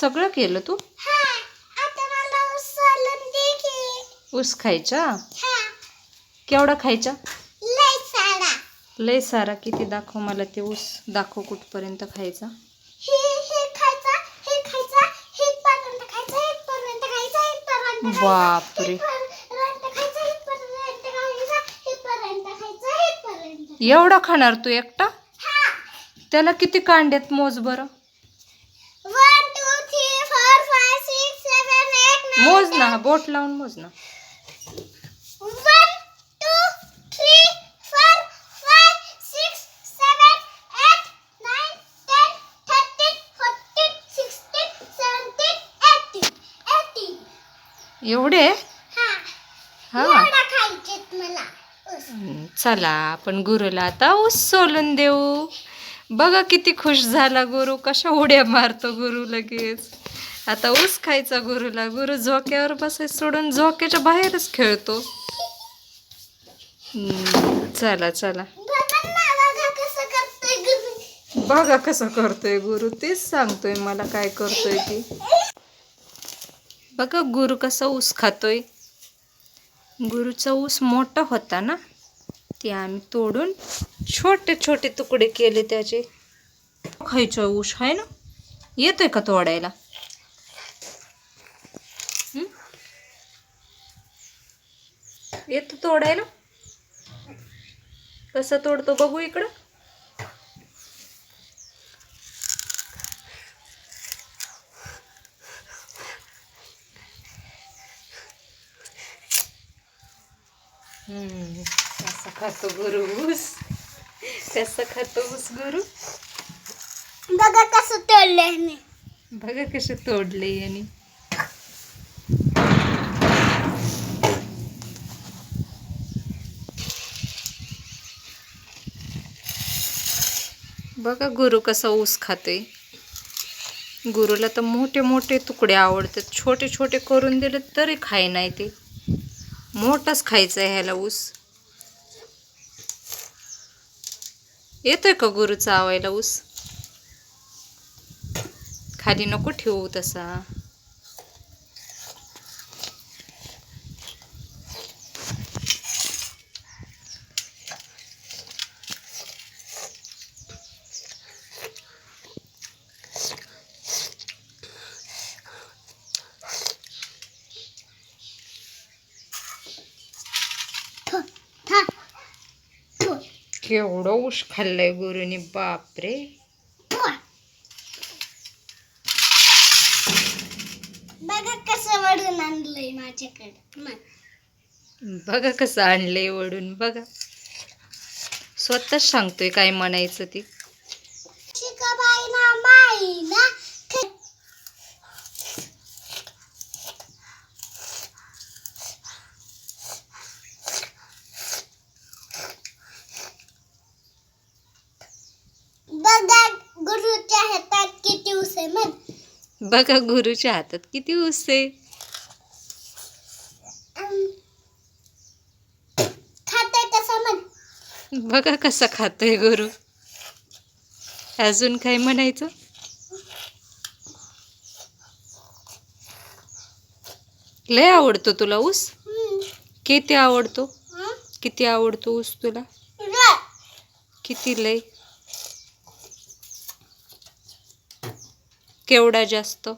सगळं केलं तू? हा ऊस खायचा? हा. केवढा खायचा? लय सारा. लय सारा. किती दाखव मला ते ऊस. दाखव कुठपर्यंत खायचा. हे हे हे हे हे हे बापरे. एवढा खाणार तू एकटा? हा. त्याला किती कांड्यात मोज बरं? मोज ना बोट लावून मोज ना. एवढे? हा. हा. चला आपण गुरुला आता ऊस सोलून देऊ. बघा किती खुश झाला गुरु कशा उड्या मारतो गुरु लगेच. आता ऊस खायचा गुरुला. गुरु झोक्यावर बसाय सोडून झोक्याच्या बाहेरच खेळतो. चला चला. बघा कसं करतोय गुरु. तेच सांगतोय मला काय करतोय ती. बघा गुरु कसा ऊस खातोय. गुरुचा ऊस मोठा होता ना ते आम्ही तोडून छोटे छोटे तुकडे केले त्याचे. खायचं ऊस आहे ना? येतोय का तोडायला? येतो तोडायला? कसं तोडतो बघू इकडं. हम्म, कसा खातो गुरु? ऊस कसा खातो ऊस गुरु? बघा कसं तोडलंय बघा कसे तोडले यांनी. बघा गुरु कसा ऊस खाते गुरुला तर मोठे मोठे तुकडे आवडतात. छोटे छोटे करून दिले तरी खाय नाही ते. मोठाच खायचा आहे ह्याला ऊस. येतोय का गुरु चावायला ऊस? खाली नको ठेवू तसा. केवढं ऊस खाल्लंय गुरुनी बापरे. बघा कसं वडून आणलंय माझ्याकडे. बघा कसं आणलंय वडून बघा स्वतःच सांगतोय काय म्हणायचं ती शिकाबाई ना माई ना ख- बघा गुरुच्या हातात किती उस आहे मग बघा गुरुच्या हातात किती ऊस आहे. खाते कसं मग बघा कसा खातोय गुरु. अजून काय म्हणायचं? लय आवडतो तुला ऊस. किती आवडतो? किती आवडतो ऊस तुला. किती लय? केवढा जास्त?